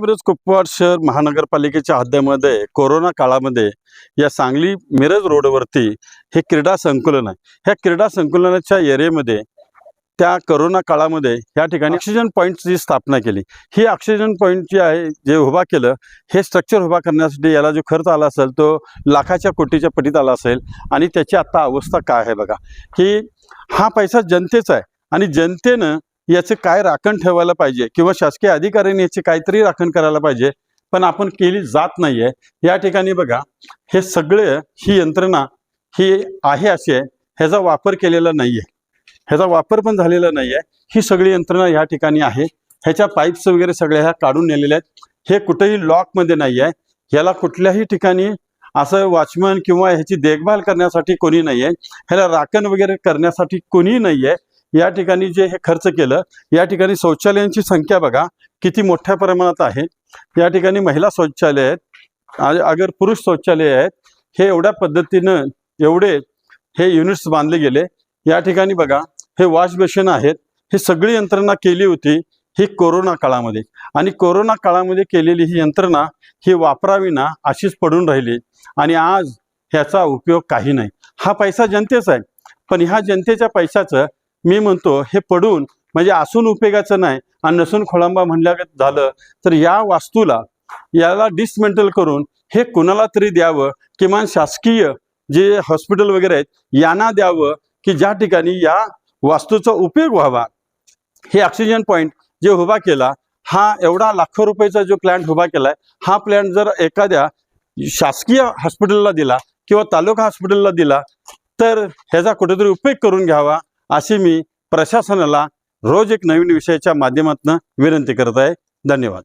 मिरज कुपवाड शहर महानगरपालिकेच्या हद्दीमध्ये कोरोना काळामध्ये या सांगली मिरज रोडवरती हे क्रीडा संकुलन आहे. ह्या क्रीडा संकुलनाच्या एरियामध्ये त्या करोना काळामध्ये या ठिकाणी ऑक्सिजन पॉईंटची स्थापना केली. ही ऑक्सिजन पॉईंट जे आहे जे उभा केलं हे स्ट्रक्चर उभा करण्यासाठी याला जो खर्च आला असेल तो लाखाच्या कोटीच्या पटीत आला असेल आणि त्याची आत्ता अवस्था काय आहे बघा. की हा पैसा जनतेचा आहे आणि जनतेनं याचे काय राखण ठेवायला पाहिजे? किंवा शासकीय अधिकाऱ्यांनी याची काहीतरी राखण करायला पाहिजे? पण आपण केली जात नाहीये. या ठिकाणी बघा हे सगळे ही यंत्रणा ही आहे अशी आहे. ह्याचा वापर केलेला नाहीये. ह्याचा वापर पण झालेला नाहीये. ही सगळी यंत्रणा या ठिकाणी आहे. ह्याच्या पाईप्स वगैरे सगळ्या ह्या काढून नेलेल्या आहेत. हे कुठेही लॉकमध्ये नाही आहे ह्याला कुठल्याही ठिकाणी असं वॉचमन किंवा ह्याची देखभाल करण्यासाठी कोणी नाही आहे ह्याला राखण वगैरे करण्यासाठी कोणी नाही आहे या ठिकाणी जे हे खर्च केलं या ठिकाणी शौचालयांची संख्या बघा किती मोठ्या प्रमाणात आहे. या ठिकाणी महिला शौचालय आहेत अगर पुरुष शौचालय आहेत हे एवढ्या पद्धतीनं एवढे हे युनिट्स बांधले गेले. या ठिकाणी बघा हे वॉश बेसिन आहेत ही सगळी यंत्रणा केली होती ही कोरोना काळामध्ये. आणि कोरोना काळामध्ये केलेली ही यंत्रणा ही वापरावी ना अशीच पडून राहिली. आणि आज ह्याचा उपयोग काही नाही. हा पैसा जनतेचा आहे. पण ह्या जनतेच्या पैशाचं मी म्हणतो हे पडून म्हणजे असून उपयोगाचं नाही आणि नसून खोळंबा म्हणल्या झालं तर या वास्तूला याला डिसमेंटल करून हे कुणाला तरी द्यावं? किमान शासकीय जे हॉस्पिटल वगैरे आहेत यांना द्यावं की ज्या ठिकाणी या वास्तूचा उपयोग व्हावा? हे ऑक्सिजन पॉईंट जे उभा केला हा एवढा लाखो रुपयाचा जो प्लॅन्ट उभा केलाय हा प्लॅन्ट जर एखाद्या शासकीय हॉस्पिटलला दिला किंवा तालुका हॉस्पिटलला दिला तर ह्याचा कुठेतरी उपयोग करून घ्यावा. अशी मी प्रशासनाला रोज एक नवीन विषयाच्या माध्यमातून विनंती करत आहे. धन्यवाद.